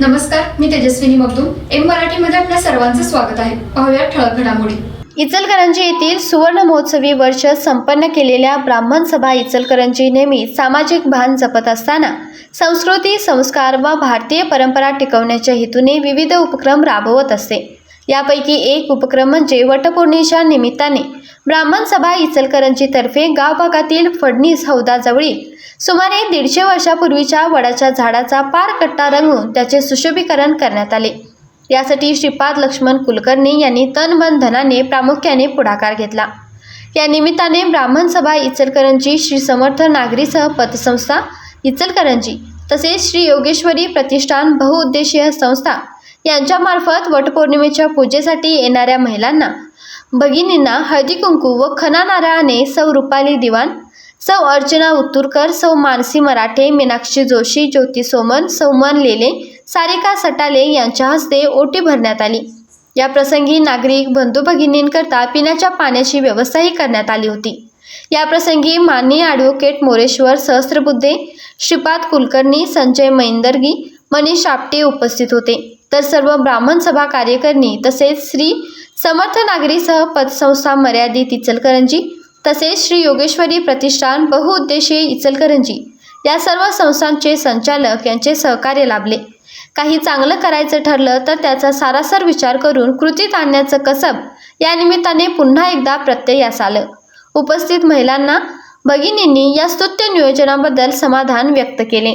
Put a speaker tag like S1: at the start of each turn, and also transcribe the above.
S1: नमस्कार मी तेजस्विनी मगदूम. एम मराठीमध्ये आपल्या सर्वांचं स्वागत आहे. पाहूया ठळक घडामोडी.
S2: इचलकरंजी येथील सुवर्ण महोत्सवी वर्ष संपन्न केलेल्या ब्राह्मण सभा इचलकरंजी नेहमी सामाजिक भान जपत असताना संस्कृती संस्कार व भारतीय परंपरा टिकवण्याच्या हेतूने विविध उपक्रम राबवत असते. यापैकी एक उपक्रम म्हणजे वटपौर्णिमेच्या निमित्ताने ब्राह्मण सभा इचलकरंजीतर्फे गावभागातील फडणीस हौदाजवळील सुमारे दीडशे वर्षापूर्वीच्या वडाच्या झाडाचा पार कट्टा रंगून त्याचे सुशोभीकरण करण्यात आले. यासाठी श्रीपाद लक्ष्मण कुलकर्णी यांनी तन मन धनाने प्रामुख्याने पुढाकार घेतला. या निमित्ताने ब्राह्मण सभा इचलकरंजी श्री समर्थ नागरी पतसंस्था इचलकरंजी तसेच श्री योगेश्वरी प्रतिष्ठान बहुउद्देशीय संस्था यांच्यामार्फत वटपौर्णिमेच्या पूजेसाठी येणाऱ्या महिलांना भगिनींना हळदी कुंकू व खना नारळाने सौ रुपाली दिवाण सौ अर्चना उत्तुरकर सौ मानसी मराठे मीनाक्षी जोशी ज्योती सोमन सौमन लेले सारिका सटाले यांच्या हस्ते ओटी भरण्यात आली. या प्रसंगी नागरिक बंधू भगिनींकरता पिण्याच्या पाण्याची व्यवस्थाही करण्यात आली होती. या प्रसंगी माननीय ॲडव्होकेट मोरेश्वर सहस्त्रबुद्धे श्रीपाद कुलकर्णी संजय मैंदर्गी मनीष आपटे उपस्थित होते. तर सर्व ब्राह्मण सभा कार्यकर्णी तसेच श्री समर्थ नागरीसह पतसंस्था मर्यादित इचलकरंजी तसेच श्री योगेश्वरी प्रतिष्ठान बहुउद्देशीय इचलकरंजी या सर्व संस्थांचे संचालक यांचे सहकार्य लाभले. काही चांगलं करायचं ठरलं तर त्याचा सारासर विचार करून कृतीत आणण्याचं कसब या निमित्ताने पुन्हा एकदा प्रत्ययास आलं उपस्थित महिलांना भगिनींनी या स्तुत्य नियोजनाबद्दल समाधान व्यक्त केले.